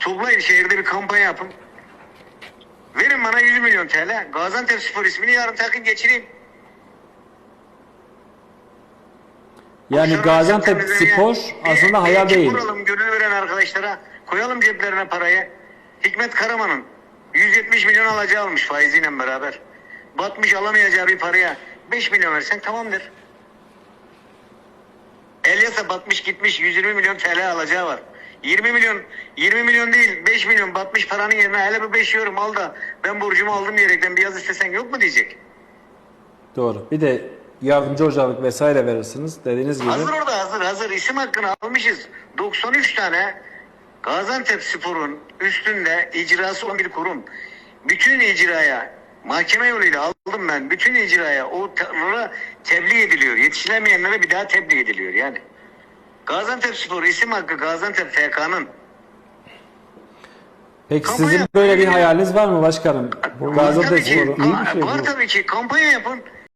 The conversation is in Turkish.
Toplayın şehirde bir kampanya yapın. Verin bana 100 milyon TL. Gaziantep Spor ismini yarın takın geçireyim. Yani Gaziantep Spor aslında bir hayal değil. Kuralım gönül veren arkadaşlara. Koyalım ceplerine parayı. Hikmet Karaman'ın 170 milyon alacağı almış faiziyle beraber. Batmış alamayacağı bir paraya 5 milyon versen tamamdır. Elyas'a batmış gitmiş 120 milyon TL alacağı var. 20 milyon 20 milyon değil 5 milyon batmış paranın yerine hele bir 5 yorum al da ben borcumu aldım diyerekten bir yaz istesen yok mu diyecek. Doğru. Bir de yardımcı hocalık vesaire verirsiniz. Dediğiniz gibi. Hazır orada hazır hazır isim hakkını almışız. 93 tane Gaziantep Spor'un üstünde icrası olan bir kurum. Bütün icraya mahkeme yoluyla aldım ben. Bütün icraya o tebliğ ediliyor. Yetişilemeyenlere bir daha tebliğ ediliyor yani. Gaziantep Spor isim hakkı Gaziantep FK'nın. Peki Kampanya- sizin böyle bir hayaliniz var mı başkanım? Var Gaziantep Spor'u. iyi bir şey var bu. tabii ki kampanya yapın.